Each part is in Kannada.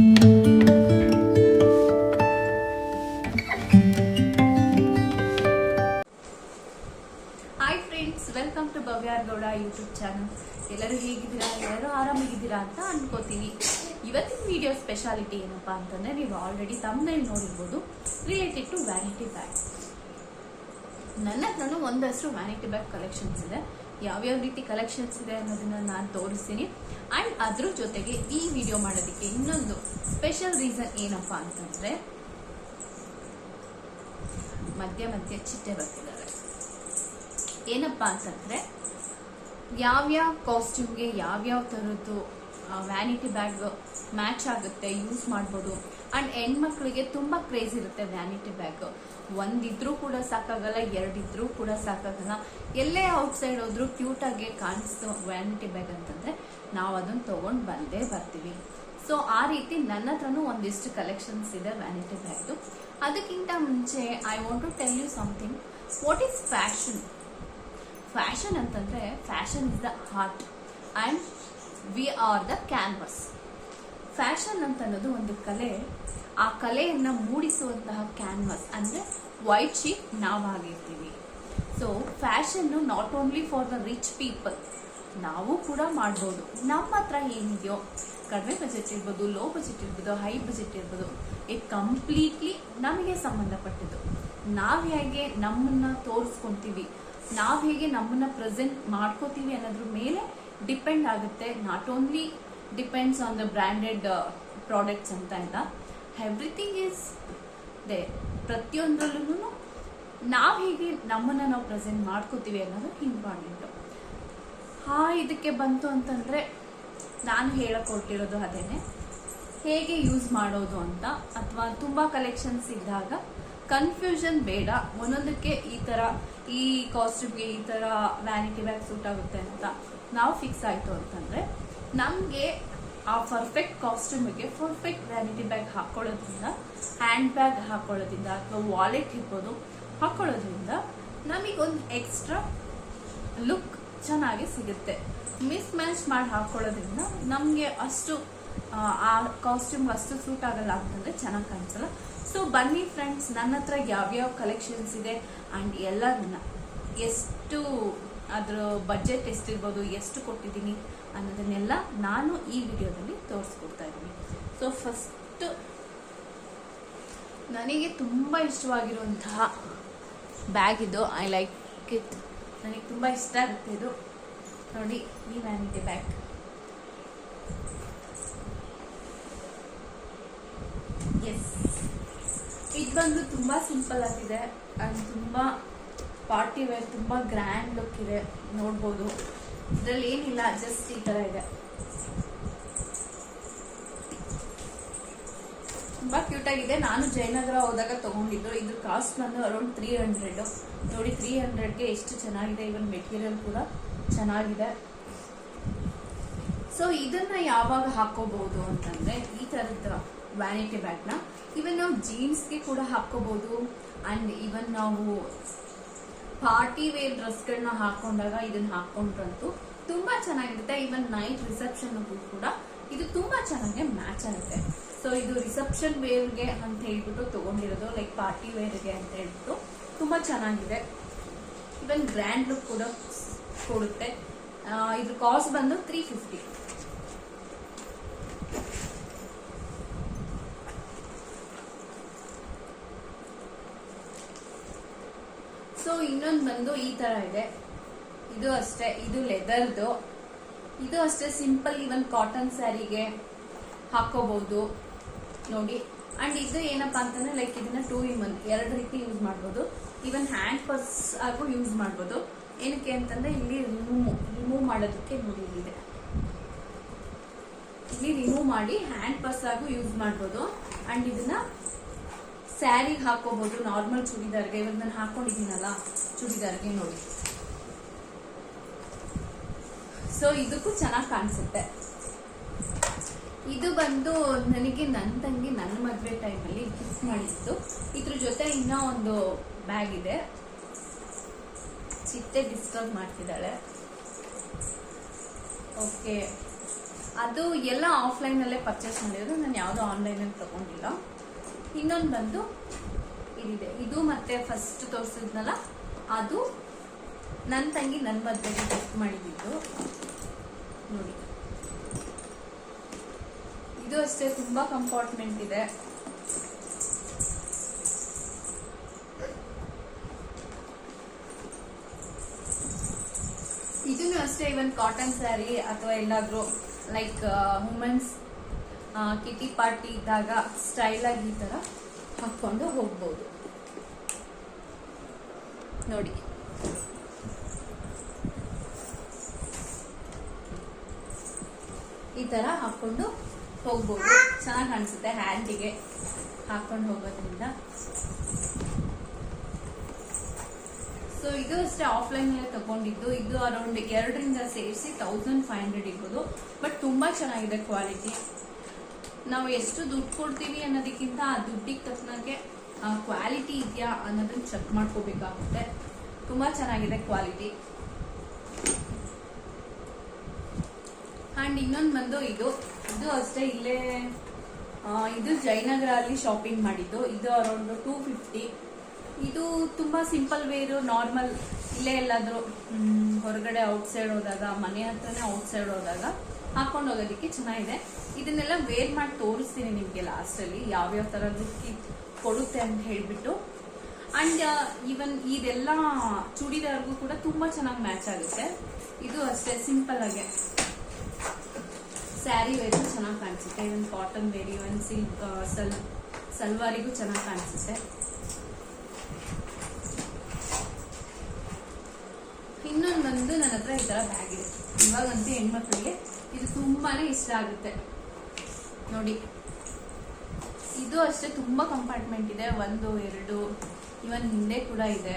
Hi friends welcome to Gowda YouTube channel ಎಲ್ಲರೂ ಹೇಗಿದ್ದೀರಾ? ಎಲ್ಲರೂ ಆರಾಮಾಗಿದ್ದೀರಾ ಅಂತ ಅನ್ಕೋತೀನಿ ಇವತ್ತಿನ ವಿಡಿಯೋ ಸ್ಪೆಷಾಲಿಟಿ ಏನಪ್ಪಾ ಅಂತಂದ್ರೆ, ನೀವು ಆಲ್ರೆಡಿ ತಮ್ಮನೇಲಿ ನೋಡಿರ್ಬೋದು. ರಿಲೇಟೆಡ್ ಟು ವ್ಯಾನಿಟಿ ಬ್ಯಾಗ್ ನನ್ನ ಹತ್ರನೂ ಒಂದಷ್ಟು ವ್ಯಾನಿಟಿ ಬ್ಯಾಗ್ ಕಲೆಕ್ಷನ್ಸ್ ಇದೆ. ಯಾವ್ಯಾವ ರೀತಿ ಕಲೆಕ್ಷನ್ಸ್ ಇದೆ ಅನ್ನೋದನ್ನ ನಾನು ತೋರಿಸ್ತೀನಿ. ಆ್ಯಂಡ್ ಅದ್ರ ಜೊತೆಗೆ ಈ ವಿಡಿಯೋ ಮಾಡೋದಕ್ಕೆ ಇನ್ನೊಂದು ಸ್ಪೆಷಲ್ ರೀಸನ್ ಏನಪ್ಪ ಅಂತಂದ್ರೆ, ಮಧ್ಯ ಮಧ್ಯ ಚಿಟ್ಟೆ ಬರ್ತಿದ್ದಾರೆ ಏನಪ್ಪಾ ಅಂತಂದ್ರೆ, ಯಾವ್ಯಾವ ಕಾಸ್ಟ್ಯೂಮ್ಗೆ ಯಾವ್ಯಾವ ಥರದ್ದು ವ್ಯಾನಿಟಿ ಬ್ಯಾಗ್ ಮ್ಯಾಚ್ ಆಗುತ್ತೆ ಯೂಸ್ ಮಾಡ್ಬೋದು. ಆ್ಯಂಡ್ ಹೆಣ್ಮಕ್ಳಿಗೆ ತುಂಬ ಕ್ರೇಜ್ ಇರುತ್ತೆ ವ್ಯಾನಿಟಿ ಬ್ಯಾಗ್ ಒಂದಿದ್ರೂ ಕೂಡ ಸಾಕಾಗಲ್ಲ, ಎರಡಿದ್ರೂ ಕೂಡ ಸಾಕಾಗಲ್ಲ. ಎಲ್ಲೇ ಔಟ್ಸೈಡ್ ಹೋದ್ರೂ ಕ್ಯೂಟಾಗಿ ಕಾಣಿಸ್ತು ವ್ಯಾನಿಟಿ ಬ್ಯಾಗ್ ಅಂತಂದ್ರೆ ನಾವು ಅದನ್ನು ತೊಗೊಂಡು ಬಂದೇ ಬರ್ತೀವಿ. ಸೊ ಆ ರೀತಿ ನನ್ನ ಹತ್ರನೂ ಒಂದಿಷ್ಟು ಕಲೆಕ್ಷನ್ಸ್ ಇದೆ ವ್ಯಾನಿಟಿ ಬ್ಯಾಗ್ದು ಅದಕ್ಕಿಂತ ಮುಂಚೆ I want to tell you something what is fashion fashion ಅಂತಂದ್ರೆ fashion is the heart and we are the canvas fashion ಅಂತ ಅನ್ನೋದು ಒಂದು ಕಲೆ. ಆ ಕಲೆಯನ್ನ ಮೂಡಿಸುವಂತಹ ಕ್ಯಾನ್ವಸ್ ಅಂದ್ರೆ ವೈಟ್ ಶೀಟ್ ನಾವಾಗಿರ್ತೀವಿ so fashion not only for the rich people ನಾವು ಕೂಡ ಮಾಡ್ಬೋದು. ನಮ್ಮ ಹತ್ರ ಏನಿದೆಯೋ, ಕಡಿಮೆ ಬಜೆಟ್ ಇರ್ಬೋದು ಲೋ ಬಜೆಟ್ ಇರ್ಬೋದು ಹೈ ಬಜೆಟ್ ಇರ್ಬೋದು ಇಟ್ ಕಂಪ್ಲೀಟ್ಲಿ ನಮಗೆ ಸಂಬಂಧಪಟ್ಟಿದ್ದು. ನಾವು ಹೇಗೆ ನಮ್ಮನ್ನು ತೋರಿಸ್ಕೊತೀವಿ, ನಾವು ಹೇಗೆ ನಮ್ಮನ್ನು ಪ್ರೆಸೆಂಟ್ ಮಾಡ್ಕೋತೀವಿ ಅನ್ನೋದ್ರ ಮೇಲೆ ಡಿಪೆಂಡ್ ಆಗುತ್ತೆ. Not only depends on the branded products ಅಂತ ಇಲ್ಲ ಎವ್ರಿಥಿಂಗ್ ಈಸ್ ದೇ ಪ್ರತಿಯೊಂದರಲ್ಲೂ ನಾವು ಹೇಗೆ ನಮ್ಮನ್ನ ನಾವು ಪ್ರೆಸೆಂಟ್ ಮಾಡ್ಕೋತೀವಿ ಅನ್ನೋದು ಇಂಪಾರ್ಟೆಂಟು. ಹಾ, ಇದಕ್ಕೆ ಬಂತು ಅಂತಂದ್ರೆ ನಾನು ಹೇಳಕ್ ಹೊರಟಿರೋದು ಅದೇನೆ. ಹೇಗೆ ಯೂಸ್ ಮಾಡೋದು ಅಂತ ಅಥವಾ ತುಂಬಾ ಕಲೆಕ್ಷನ್ಸ್ ಇದ್ದಾಗ ಕನ್ಫ್ಯೂಷನ್ ಬೇಡ. ಒಂದೊಂದಕ್ಕೆ ಈ ತರ ಈ ಕಾಸ್ಟ್ಯೂಮ್ಗೆ ಈ ತರ ವ್ಯಾನಿಟಿ ಬ್ಯಾಗ್ ಸೂಟ್ ಆಗುತ್ತೆ ಅಂತ ನಾವು ಫಿಕ್ಸ್ ಆಯ್ತು ಅಂತಂದ್ರೆ ನಮಗೆ ಆ ಪರ್ಫೆಕ್ಟ್ ಕಾಸ್ಟ್ಯೂಮಿಗೆ ಪರ್ಫೆಕ್ಟ್ ವ್ಯಾನಿಟಿ ಬ್ಯಾಗ್ ಹಾಕೊಳ್ಳೋದ್ರಿಂದ ಹ್ಯಾಂಡ್ ಬ್ಯಾಗ್ ಹಾಕೊಳ್ಳೋದ್ರಿಂದ ಅಥವಾ ವಾಲೆಟ್ ಇರ್ಬೋದು ಹಾಕೊಳ್ಳೋದ್ರಿಂದ ನಮಗೊಂದು ಎಕ್ಸ್ಟ್ರಾ ಲುಕ್ ಚೆನ್ನಾಗಿ ಸಿಗುತ್ತೆ. ಮಿಸ್ ಮ್ಯಾಚ್ ಮಾಡಿ ಹಾಕೊಳ್ಳೋದ್ರಿಂದ ನಮಗೆ ಅಷ್ಟು ಆ, ಕಾಸ್ಟ್ಯೂಮ್ ಅಷ್ಟು ಸೂಟ್ ಆಗಲ್ಲ ಅಂತಂದರೆ ಚೆನ್ನಾಗಿ ಕಾಣಿಸಲ್ಲ. ಸೊ ಬನ್ನಿ ಫ್ರೆಂಡ್ಸ್ ನನ್ನ ಹತ್ರ ಯಾವ್ಯಾವ ಕಲೆಕ್ಷನ್ಸ್ ಇದೆ ಆ್ಯಂಡ್ ಎಲ್ಲದನ್ನ ಎಷ್ಟು ಅದರ ಬಜೆಟ್ ಎಷ್ಟಿರ್ಬೋದು ಎಷ್ಟು ಕೊಟ್ಟಿದ್ದೀನಿ ಅನ್ನೋದನ್ನೆಲ್ಲ ನಾನು ಈ ವಿಡಿಯೋದಲ್ಲಿ ತೋರಿಸ್ಕೊಡ್ತಾ ಇದ್ದೀನಿ. ಸೊ ಫಸ್ಟ್ ನನಗೆ ತುಂಬ ಇಷ್ಟವಾಗಿರುವಂತಹ ಬ್ಯಾಗ್ ಇದು. ಐ ಲೈಕ್ ಇಟ್ ನನಗೆ ತುಂಬ ಇಷ್ಟ ಆಗುತ್ತೆ ಇದು. ನೋಡಿ, ಈ ವ್ಯಾನಿಟಿ ಬ್ಯಾಗ್ ಎಸ್ ಇದು ಬಂದು ತುಂಬ ಸಿಂಪಲ್ ಆಗಿದೆ. ಅಂಡ್ ತುಂಬ ಪಾರ್ಟಿ ವೇರ್ ತುಂಬ ಗ್ರ್ಯಾಂಡ್ ಲುಕ್ ಇದೆ. ನೋಡ್ಬೋದು. ಇದರಲ್ಲಿ ಏನಿಲ್ಲ ಜಸ್ಟ್ ಈ ಥರ ಇದೆ. ತುಂಬಾ ಕ್ಯೂಟ್ ಆಗಿದೆ. ನಾನು ಜಯನಗರ ಹೋದಾಗ ತಗೊಂಡಿದ್ದು. ಇದ್ರ ಕಾಸ್ಟ್ ಬಂದು ಅರೌಂಡ್ ತ್ರೀ ಹಂಡ್ರೆಡ್ ನೋಡಿ ತ್ರೀ ಹಂಡ್ರೆಡ್ಗೆ ಎಷ್ಟು ಚೆನ್ನಾಗಿದೆ. ಇವನ್ ಮೆಟೀರಿಯಲ್ ಕೂಡ ಚೆನ್ನಾಗಿದೆ. ಸೊ ಇದನ್ನ ಯಾವಾಗ ಹಾಕೋಬಹುದು ಅಂತಂದ್ರೆ, ಈ ತರದ ವ್ಯಾನಿಟಿ ಬ್ಯಾಗ್ನ ಇವನ್ ನಾವು ಜೀನ್ಸ್ಗೆ ಕೂಡ ಹಾಕೋಬಹುದು. ಅಂಡ್ ಇವನ್ ನಾವು ಪಾರ್ಟಿ ವೇರ್ ಡ್ರೆಸ್ಗಳನ್ನ ಹಾಕೊಂಡಾಗ ಇದನ್ನ ಹಾಕೊಂಡ್ರಂತೂ ತುಂಬಾ ಚೆನ್ನಾಗಿರುತ್ತೆ. ಈವನ್ ನೈಟ್ ರಿಸೆಪ್ಷನ್ ಕೂಡ ಇದು ತುಂಬಾ ಚೆನ್ನಾಗಿ ಮ್ಯಾಚ್ ಆಗುತ್ತೆ. ಸೊ ಇದು ರಿಸೆಪ್ಷನ್ ವೇರ್ಗೆ ಅಂತ ಹೇಳ್ಬಿಟ್ಟು ತಗೊಂಡಿರೋದು ಲೈಕ್ ಪಾರ್ಟಿ ವೇರ್ಗೆ ಅಂತ ಹೇಳ್ಬಿಟ್ಟು ತುಂಬಾ ಚೆನ್ನಾಗಿದೆ. ಈವನ್ ಗ್ರ್ಯಾಂಡ್ ಲುಕ್ ಕೂಡ ಕೊಡುತ್ತೆ. ಇದ್ರ ಕಾಸ್ಟ್ ಬಂದು ತ್ರೀ ಫಿಫ್ಟಿ ಸೊ ಇನ್ನೊಂದು ಬಂದು ಈ ತರ ಇದೆ. ಇದು ಅಷ್ಟೇ, ಇದು ಲೆದರ್ದು. ಇದು ಅಷ್ಟೇ ಸಿಂಪಲ್ ಇವನ್ ಕಾಟನ್ ಸ್ಯಾರಿಗೆ ಹಾಕೋಬಹುದು ನೋಡಿ ಅಂಡ್ ಇದು ಏನಪ್ಪಾ ಅಂತಂದ್ರೆ ಲೈಕ್ ಇದನ್ನ ಟೂ ಇನ್ ಒನ್ ಎರಡು ರೀತಿ ಯೂಸ್ ಮಾಡ್ಬೋದು. ಇವನ್ ಹ್ಯಾಂಡ್ ಪರ್ಸ್ ಆಗು ಯೂಸ್ ಮಾಡ್ಬೋದು. ಏನಕ್ಕೆ ಅಂತಂದ್ರೆ, ಇಲ್ಲಿ ರಿಮೂವ್ ರಿಮೂವ್ ಮಾಡೋದಕ್ಕೆ ನೋಡಿ ಇಲ್ಲಿದೆ. ಇಲ್ಲಿ ರಿಮೂವ್ ಮಾಡಿ ಹ್ಯಾಂಡ್ ಪರ್ಸ್ ಆಗು ಯೂಸ್ ಮಾಡ್ಬೋದು. ಅಂಡ್ ಇದನ್ನ ಸ್ಯಾರಿಗೆ ಹಾಕೋಬಹುದು ನಾರ್ಮಲ್ ಚೂಡಿದಾರ್ಗೆ. ಇವಾಗ ನಾನು ಹಾಕೊಂಡಿದ್ದೀನಲ್ಲ. ಚೂಡಿದಾರ್ಗೆ ನೋಡಿ. ಸೊ ಇದಕ್ಕೂ ಚೆನ್ನಾಗಿ ಕಾಣಿಸುತ್ತೆ. ಇದು ಬಂದು ನನಗೆ ನನ್ನ ತಂಗಿ ನನ್ನ ಮದುವೆ ಟೈಮಲ್ಲಿ ಗಿಫ್ಟ್ ಮಾಡಿತ್ತು ಇದ್ರ ಜೊತೆ ಇನ್ನೂ ಒಂದು ಬ್ಯಾಗ್ ಇದೆ. ಚಿಟ್ಟೆ ಡಿಸ್ಟರ್ಬ್ ಮಾಡ್ತಿದ್ದಾಳೆ. ಓಕೆ ಅದು ಎಲ್ಲ ಆಫ್ಲೈನಲ್ಲೇ ಪರ್ಚೇಸ್ ಮಾಡಿರೋದು. ನಾನು ಯಾವುದೋ ಆನ್ಲೈನಲ್ಲಿ ತಗೊಂಡಿಲ್ಲ. ಇನ್ನೊಂದು ಬಂದು ಇದಿದೆ. ಇದು ಮತ್ತೆ ಫಸ್ಟ್ ತೋರಿಸಿದ್ನಲ್ಲ? ಅದು ನನ್ನ ತಂಗಿ ನನ್ನ ಮದುವೆಗೆ ಗಿಫ್ಟ್ ಮಾಡಿದ್ದು. ನೋಡಿ. ಇದು ಅಷ್ಟೇ, ತುಂಬಾ ಕಂಪಾರ್ಟ್ಮೆಂಟ್ ಇದೆ. ಇದನ್ನು ಅಷ್ಟೇ ಇವನ್ ಕಾಟನ್ ಸ್ಯಾರಿ ಅಥವಾ ಎಲ್ಲಾದರೂ ಲೈಕ್ ವುಮೆನ್ಸ್ ಕಿಟಿ ಪಾರ್ಟಿ ಇದ್ದಾಗ ಸ್ಟೈಲ್ ಆಗಿ ಈ ತರ ಹಾಕೊಂಡು ಹೋಗ್ಬೋದು. ನೋಡಿ. ಈ ತರ ಹಾಕೊಂಡು ಹೋಗ್ಬೋದು. ಚೆನ್ನಾಗಿ ಕಾಣಿಸುತ್ತೆ ಹ್ಯಾಂಡಿಗೆ. ಹಾಕೊಂಡು ಹೋಗೋದ್ರಿಂದ. ಸೊ ಇದು ಅಷ್ಟೇ ಆಫ್ಲೈನ್ ಅಲ್ಲೇ ತಗೊಂಡಿದ್ದು. ಇದು ಅರೌಂಡ್ ಎರಡರಿಂದ ಸೇರಿಸಿ ತೌಸಂಡ್ ಫೈವ್ ಹಂಡ್ರೆಡ್ ಇರ್ಬೋದು. ಬಟ್ ತುಂಬಾ ಚೆನ್ನಾಗಿದೆ ಕ್ವಾಲಿಟಿ ನಾವು ಎಷ್ಟು ದುಡ್ಡು ಕೊಡ್ತೀವಿ ಅನ್ನೋದಕ್ಕಿಂತ ಆ ದುಡ್ಡಿಗೆ ತಕ್ಕನಾಗೆ ಕ್ವಾಲಿಟಿ ಇದೆಯಾ ಅನ್ನೋದನ್ನ ಚೆಕ್ ಮಾಡ್ಕೋಬೇಕಾಗುತ್ತೆ. ತುಂಬಾ ಚೆನ್ನಾಗಿದೆ ಕ್ವಾಲಿಟಿ. ಅಂಡ್ ಇನ್ನೊಂದು ಬಂದು ಇದು. ಇದು ಅಷ್ಟೇ ಇಲ್ಲೇ ಇದು ಜಯನಗರ ಅಲ್ಲಿ ಶಾಪಿಂಗ್ ಮಾಡಿದ್ದು. ಇದು ಅರೌಂಡ್ ಟೂ ಫಿಫ್ಟಿ ಇದು ತುಂಬಾ ಸಿಂಪಲ್ ವೇರು ನಾರ್ಮಲ್ ಇಲ್ಲೇ ಎಲ್ಲಾದ್ರೂ ಹೊರಗಡೆ ಔಟ್ಸೈಡ್ ಹೋದಾಗ, ಮನೆ ಹತ್ರನೇ ಔಟ್ಸೈಡ್ ಹೋದಾಗ ಹಾಕೊಂಡು ಹೋಗೋದಕ್ಕೆ ಚೆನ್ನಾಗಿದೆ. ಇದನ್ನೆಲ್ಲ ವೇರ್ ಮಾಡಿ ತೋರಿಸ್ತೀನಿ ನಿಮ್ಗೆ ಲಾಸ್ಟ್ ಅಲ್ಲಿ. ಯಾವ್ಯಾವ ತರ ಲುಕ್ ಕೊಡುತ್ತೆ ಅಂತ ಹೇಳ್ಬಿಟ್ಟು. ಅಂಡ್ ಈವನ್ ಇದೆಲ್ಲ ಚೂಡಿದಾರ್ಗೂ ಕೂಡ ತುಂಬಾ ಚೆನ್ನಾಗಿ ಮ್ಯಾಚ್ ಆಗುತ್ತೆ. ಇದು ಅಷ್ಟೇ ಸಿಂಪಲ್ ಆಗಿ. ಸ್ಯಾರಿ ವೇರು ಚೆನ್ನಾಗಿ ಕಾಣಿಸುತ್ತೆ. Even cotton wear even silk ಸಲ್ ಸಲ್ವಾರಿಗೂ ಚೆನ್ನಾಗಿ ಕಾಣಿಸುತ್ತೆ. ಇನ್ನೊಂದು ಬಂದು ನನ್ನ ಹತ್ರ ಈ ತರ ಬ್ಯಾಗ್ ಇದೆ. ಇವಾಗಂತೂ ಹೆಣ್ಮಕ್ಳಿಗೆ ಇದು ತುಂಬಾನೇ ಇಷ್ಟ ಆಗುತ್ತೆ. ನೋಡಿ. ಇದು ಅಷ್ಟೇ ತುಂಬಾ ಕಂಪಾರ್ಟ್ಮೆಂಟ್ ಇದೆ. ಒಂದು, ಎರಡು ಇವನ್ ಹಿಂದೆ ಕೂಡ ಇದೆ.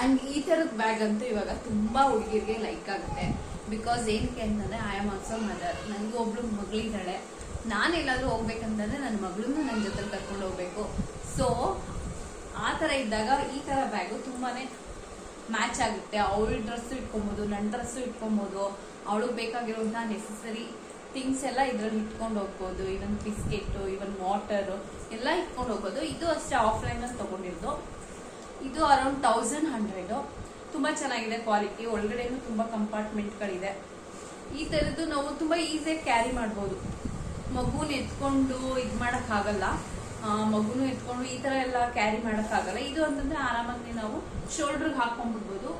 ಅಂಡ್ ಈ ತರದ ಬ್ಯಾಗ್ ಅಂತೂ ಇವಾಗ ತುಂಬಾ ಹುಡುಗಿರಿಗೆ ಲೈಕ್ ಆಗುತ್ತೆ. ಬಿಕಾಸ್ ಏನಕ್ಕೆ ಅಂತಂದ್ರೆ ಐ ಆಮ್ ಆಲ್ಸೋ ಮದರ್ ನನಗೂ ಒಬ್ಳು ಮಗಳಿದ್ದಾಳೆ. ನಾನು ಎಲ್ಲಾದ್ರೂ ಹೋಗ್ಬೇಕಂತಂದ್ರೆ ನನ್ನ ಮಗಳನ್ನ ನನ್ನ ಜೊತೆ ಕರ್ಕೊಂಡು ಹೋಗ್ಬೇಕು. ಸೊ ಆ ತರ ಇದ್ದಾಗ ಈ ತರ ಬ್ಯಾಗು ತುಂಬಾನೇ ಮ್ಯಾಚ್ ಆಗುತ್ತೆ. ಅವಳ ಡ್ರೆಸ್ಸು ಇಟ್ಕೊಬೋದು ನನ್ನ ಡ್ರೆಸ್ಸು ಇಟ್ಕೊಬೋದು. ಅವಳಿಗೆ ಬೇಕಾಗಿರುವಂತಹ ನೆಸಸರಿ ಥಿಂಗ್ಸ್ ಎಲ್ಲ ಇದ್ರಲ್ಲಿ ಇಟ್ಕೊಂಡು ಹೋಗ್ಬೋದು. ಇವನ್ ಬಿಸ್ಕೆಟ್ ಇವನ್ ವಾಟರ್ ಎಲ್ಲ ಇಟ್ಕೊಂಡು ಹೋಗ್ಬೋದು. ಇದು ಅಷ್ಟೇ ಆಫ್ಲೈನ್ ಅಲ್ಲಿ ತಗೊಂಡಿರೋದು. ಇದು ಅರೌಂಡ್ ತೌಸಂಡ್ ಹಂಡ್ರೆಡ್ ತುಂಬಾ ಚೆನ್ನಾಗಿದೆ ಕ್ವಾಲಿಟಿ ಒಳಗಡೆನೂ ತುಂಬಾ ಕಂಪಾರ್ಟ್ಮೆಂಟ್ಗಳಿದೆ ಈ ತರದ್ದು ನಾವು ತುಂಬಾ ಈಸಿಯಾಗಿ ಕ್ಯಾರಿ ಮಾಡ್ಬೋದು. ಮಗುನ ಎತ್ಕೊಂಡು ಇದ್ ಮಾಡಕ್ ಆಗಲ್ಲ ಮಗುನು ಎತ್ಕೊಂಡು ಈ ತರ ಎಲ್ಲ ಕ್ಯಾರಿ ಮಾಡಕ್ ಆಗಲ್ಲ ಇದು ಅಂತಂದ್ರೆ ಆರಾಮಾಗಿ ನಾವು ಶೋಲ್ಡರ್ಗೆ ಹಾಕೊಂಡ್ಬಿಡ್ಬೋದು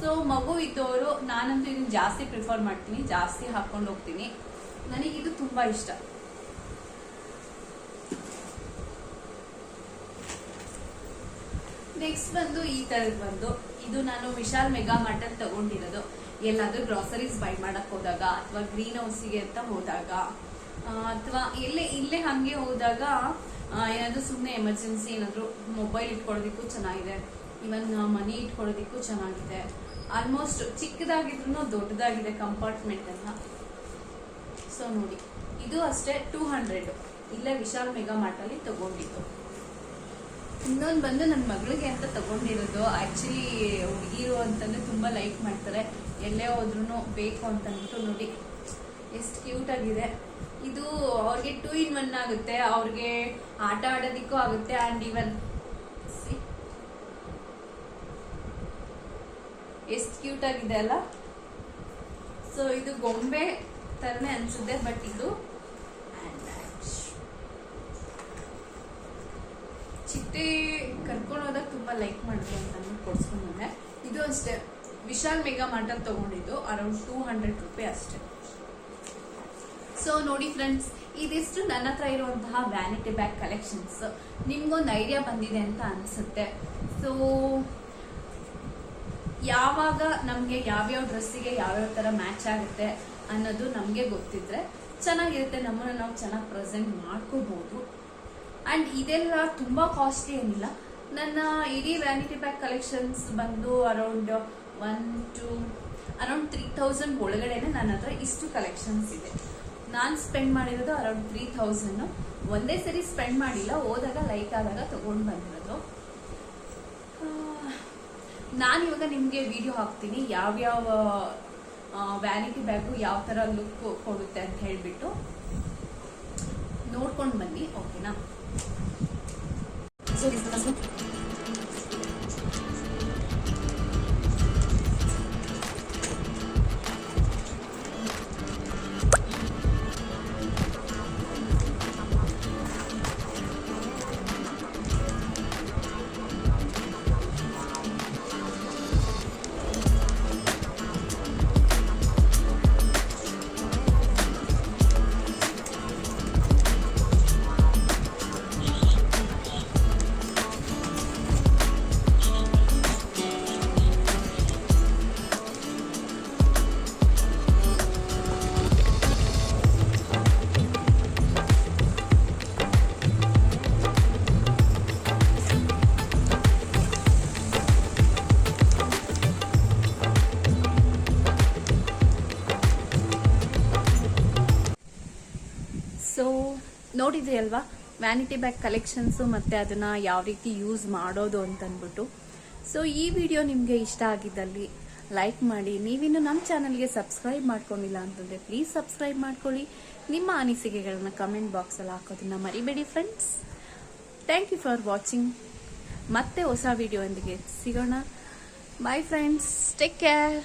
ಸೊ ಮಗು ಇದ್ದವರು ನಾನಂತೂ ಇದನ್ನ ಜಾಸ್ತಿ ಪ್ರಿಫರ್ ಮಾಡ್ತೀನಿ, ಜಾಸ್ತಿ ಹಾಕೊಂಡು ಹೋಗ್ತೀನಿ. ನನಗಿದು ತುಂಬಾ ಇಷ್ಟ. ನೆಕ್ಸ್ಟ್ ಬಂದು ಈ ತರದ್ ಬಂದು, ಇದು ನಾನು ವಿಶಾಲ್ ಮೆಗಾ ಮಾರ್ಟಲ್ ತಗೊಂಡಿರೋದು. ಎಲ್ಲಾದ್ರೂ ಗ್ರಾಸರೀಸ್ ಬೈ ಮಾಡಕ್ ಹೋದಾಗ ಅಥವಾ ಗ್ರೀನ್ ಹೌಸಿಗೆ ಅಂತ ಹೋದಾಗ ಅಥವಾ ಎಲ್ಲೇ ಇಲ್ಲೇ ಹಂಗೆ ಹೋದಾಗ ಏನಾದ್ರು ಏನಾದ್ರೂ ಸುಮ್ಮನೆ ಎಮರ್ಜೆನ್ಸಿ ಏನಾದ್ರು ಮೊಬೈಲ್ ಇಟ್ಕೊಳ್ಳೋದಿಕ್ಕೂ ಚೆನ್ನಾಗಿದೆ. ಇವನ್ ಮನಿ ಇಟ್ಕೊಳ್ಳೋದಿಕ್ಕೂ ಚೆನ್ನಾಗಿದೆ. ಆಲ್ಮೋಸ್ಟ್ ಚಿಕ್ಕದಾಗಿದ್ರು ದೊಡ್ಡದಾಗಿದೆ ಕಂಪಾರ್ಟ್ಮೆಂಟ್ ಎಲ್ಲ. ಸೊ ನೋಡಿ, ಇದು ಅಷ್ಟೇ ಟೂ ಹಂಡ್ರೆಡ್ ಇಲ್ಲೇ ವಿಶಾಲ್ ಮೆಗಾ ಮಾರ್ಟ್ ಅಲ್ಲಿ ತಗೊಂಡಿದ್ದು. ಇನ್ನೊಂದು ಬಂದು ನನ್ನ ಮಗಳಿಗೆ ಅಂತ ತಗೊಂಡಿರೋದು. ಆಕ್ಚುಲಿ ಹುಡುಗಿರು ಅಂತಂದ್ರೆ ತುಂಬಾ ಲೈಕ್ ಮಾಡ್ತಾರೆ. ಎಲ್ಲೇ ಹೋದ್ರು ಬೇಕು ಅಂತ ಅಂದ್ಬಿಟ್ಟು ನೋಡಿ, ಎಷ್ಟು ಕ್ಯೂಟ್ ಆಗಿದೆ. ಇದು ಅವ್ರಿಗೆ ಟೂ ಇನ್ ಒನ್ ಆಗುತ್ತೆ. ಅವ್ರಿಗೆ ಆಟ ಆಡೋದಿಕ್ಕೂ ಆಗುತ್ತೆ. ಆ್ಯಂಡ್ ಇವನ್ ಎಷ್ಟು ಕ್ಯೂಟ್ ಆಗಿದೆ ಅಲ್ಲ? ಸೊ ಇದು ಗೊಂಬೆ ತರನೇ ಅನ್ಸುತ್ತೆ ಬಟ್ ಇದು ಚಿಟ್ಟೆ ಕರ್ಕೊಂಡು ಹೋದಾಗ ತುಂಬಾ ಲೈಕ್ ಮಾಡಿದ್ರು ಅಂತ ನಾನು ಕೊಡ್ಸ್ಕೊಂಡ್. ಇದು ಅಷ್ಟೇ. ವಿಶಾಲ್ ಮೆಗಾ ಮಾರ್ಟಲ್ಲಿ ತಗೊಂಡಿದ್ದು ಅರೌಂಡ್ ಟೂ ಹಂಡ್ರೆಡ್ ರುಪಿ ಅಷ್ಟೇ. ಸೊ ನೋಡಿ ಫ್ರೆಂಡ್ಸ್ ಇದಿಷ್ಟು ನನ್ನ ಹತ್ರ ಇರುವಂತಹ ವ್ಯಾನಿಟಿ ಬ್ಯಾಗ್ ಕಲೆಕ್ಷನ್ಸ್ ನಿಮ್ಗೊಂದು ಐಡಿಯಾ ಬಂದಿದೆ ಅಂತ ಅನ್ಸುತ್ತೆ. ಸೊ ಯಾವಾಗ ನಮಗೆ ಯಾವ್ಯಾವ ಡ್ರೆಸ್ಸಿಗೆ ಯಾವ್ಯಾವ ಥರ ಮ್ಯಾಚ್ ಆಗುತ್ತೆ ಅನ್ನೋದು ನಮಗೆ ಗೊತ್ತಿದ್ರೆ ಚೆನ್ನಾಗಿರುತ್ತೆ, ನಮ್ಮನ್ನು ನಾವು ಚೆನ್ನಾಗಿ ಪ್ರೆಸೆಂಟ್ ಮಾಡ್ಕೋಬಹುದು ಅಂಡ್ ಇದೆಲ್ಲ ತುಂಬಾ ಕಾಸ್ಟ್ಲಿ ಏನಿಲ್ಲ. ನನ್ನ ಇಡೀ ವ್ಯಾನಿಟಿ ಬ್ಯಾಗ್ ಕಲೆಕ್ಷನ್ಸ್ ಬಂದು around one to around three thousand ಒಳಗಡೆನೆ ನನ್ನ ಹತ್ರ ಇಷ್ಟು ಕಲೆಕ್ಷನ್ಸ್ ಇದೆ. ನಾನು ಸ್ಪೆಂಡ್ ಮಾಡಿರೋದು ಅರೌಂಡ್ ತ್ರೀ ತೌಸಂಡ್ ಒಂದೇ ಸರಿ ಸ್ಪೆಂಡ್ ಮಾಡಿಲ್ಲ, ಹೋದಾಗ ಲೈಕ್ ಆದಾಗ ತಗೊಂಡು ಬಂದಿರೋದು. ನಾನು ಇವಾಗ ನಿಮಗೆ ವಿಡಿಯೋ ಹಾಕ್ತೀನಿ. ಯಾವ್ಯಾವ ವ್ಯಾನಿಟಿ ಬ್ಯಾಗು ಯಾವ ಥರ ಲುಕ್ ಕೊಡುತ್ತೆ ಅಂತ ಹೇಳಿಬಿಟ್ಟು ನೋಡ್ಕೊಂಡು ಬನ್ನಿ ಓಕೆನಾ ನೋಡಿದ್ರಿ ಅಲ್ವಾ? ವ್ಯಾನಿಟಿ ಬ್ಯಾಗ್ ಕಲೆಕ್ಷನ್ಸು ಮತ್ತು ಅದನ್ನು ಯಾವ ರೀತಿ ಯೂಸ್ ಮಾಡೋದು ಅಂತಂದ್ಬಿಟ್ಟು ಸೊ ಈ ವಿಡಿಯೋ ನಿಮಗೆ ಇಷ್ಟ ಆಗಿದ್ದಲ್ಲಿ ಲೈಕ್ ಮಾಡಿ. ನೀವಿನ್ನು ನಮ್ಮ ಚಾನಲ್ಗೆ ಸಬ್ಸ್ಕ್ರೈಬ್ ಮಾಡ್ಕೊಂಡಿಲ್ಲ ಅಂತಂದರೆ ಪ್ಲೀಸ್ ಸಬ್ಸ್ಕ್ರೈಬ್ ಮಾಡ್ಕೊಳ್ಳಿ. ನಿಮ್ಮ ಅನಿಸಿಕೆಗಳನ್ನ ಕಮೆಂಟ್ ಬಾಕ್ಸಲ್ಲಿ ಹಾಕೋದನ್ನ ಮರಿಬೇಡಿ friends thank you for watching ಮತ್ತೆ ಹೊಸ ವಿಡಿಯೋ ಸಿಗೋಣ. Bye friends take care